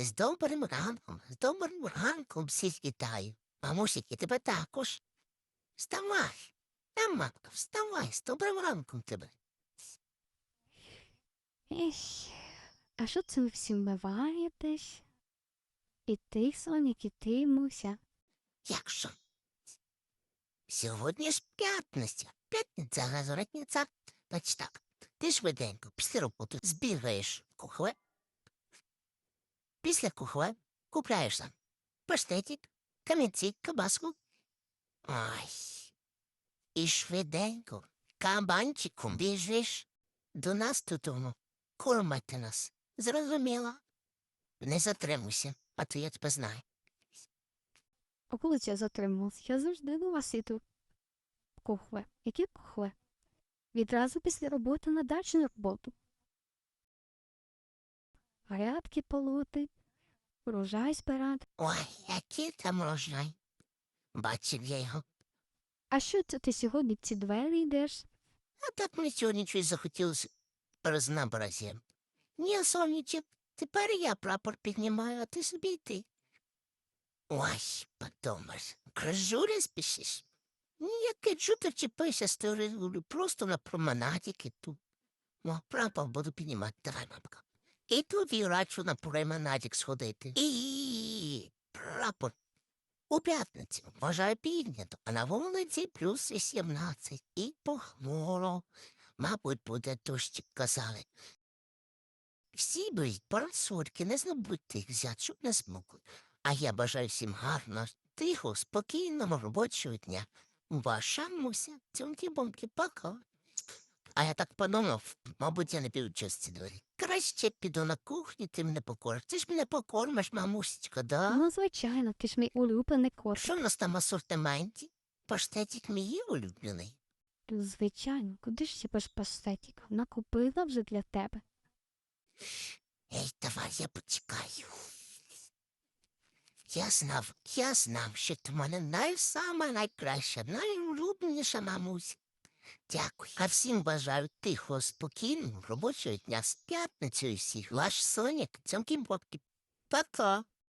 З добрим ранком, з добрим ранком всіх вітаю. Мамусики, тебе також. Вставай. Та, матка, вставай, з добрим ранком тебе. Ех, а що це ви всі вмиваєтесь? І ти, Сонік, і ти, Муся. Як що? Сьогодні ж п'ятниця. П'ятниця, газоретниця. Значить так, ти швиденько після роботи збігаєш в кухле. Після кухле купляєш сам паштетик, камінці, кабаску. Ой. І швиденько кабанчиком біжиш до нас додому. Кормити нас. Зрозуміла? Не затримуйся, а то я тебе знаю. А коли я затрималась, я завжди до вас іду. Кухле. Яке кухле? Відразу після роботи на дачну роботу. Грядки полоти, урожай збирати. Ой, який там рожай. Бачив я його. А що це ти сьогодні в ці двері йдеш? А так мені сьогодні щось захотілося разнообразія. Ні, сонечек, тепер я прапор піднімаю, а ти собі йти. Ой, подумаєш, крижуля спішиш. Ніяке чудо вчепися сторогулю, просто на променадіки тут. О, прапор буду піднімати, давай, мамка. І тобі раджу на променадік сходити. І прапор. У п'ятницю вважаю піднято, а на вулиці плюс 18. І похмуро. Мабуть, буде дощик, казали. Всі беріть парасольки, не забудьте їх взяти, щоб не змокли. А я бажаю всім гарного, тихого, спокійного робочого дня. Ваша муся, цьомки-бомки, пока. А я так подумав, мабуть, я не ці двері. Краще піду на кухню, ти мене покормиш. Ти ж мене покормиш, мамусечка, да? Ну, звичайно, ти ж мій улюблений кот. Що в нас там в асортименті? Паштетик мій улюблений. Звичайно, куди ж ще без пастетіка? Накупила вже для тебе. Ей, давай, я почекаю. Я знав, я знав, що ти в мене найсама найкраща, найулюбленіша мамуся. Дякую. А всім бажаю тихо, спокійного робочого дня з п'ятницею всіх. Ваш Сонік, цьомкі бобки. Пока.